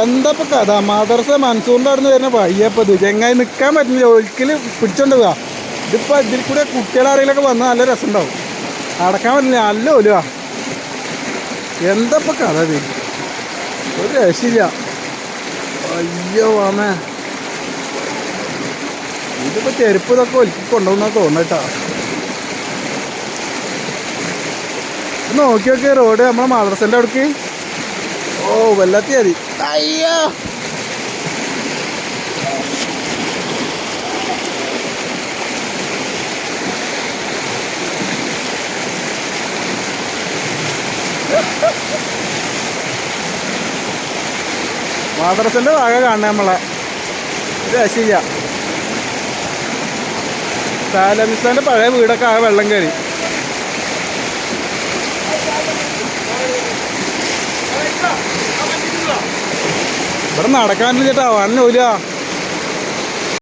എന്താ കഥ? മദർസ മൻസൂറിന്റെ അവിടെ നിന്ന് വരുന്ന വയ്യപ്പത് ചെങ്ങായി നിൽക്കാൻ പറ്റില്ല ഒരിക്കലും പിടിച്ചോണ്ടതാ. ഇതിപ്പോ ഇതിൽ കൂടെ കുട്ടികളെ ആരെങ്കിലൊക്കെ വന്നാൽ നല്ല രസമുണ്ടാവും അടക്കാൻ പറ്റില്ല. നല്ല ഒലുവാ. എന്താ ഇപ്പൊ കഥ ഒരു രക്ഷയില്ല അയ്യോ വാമേ ഇതിപ്പോ ചെരുപ്പ് ഇതൊക്കെ ഒലിക്കി കൊണ്ടുവന്നാ തോന്നട്ടാ. നോക്കി നോക്കി റോഡ് നമ്മളെ മദ്രസന്റെ അവിടേക്ക്. ഓ വെള്ളത്തി മതി അയ്യോ. മദ്രസന്റെ വക കാണണേ നമ്മളെ. ഇത് രക്ഷയില്ല. സാലമിസ്ഥാന്റെ പഴയ വീടൊക്കെ ആ വെള്ളം കയറി. ഇവിടെ നടക്കാൻ ചേട്ടാ ഒരു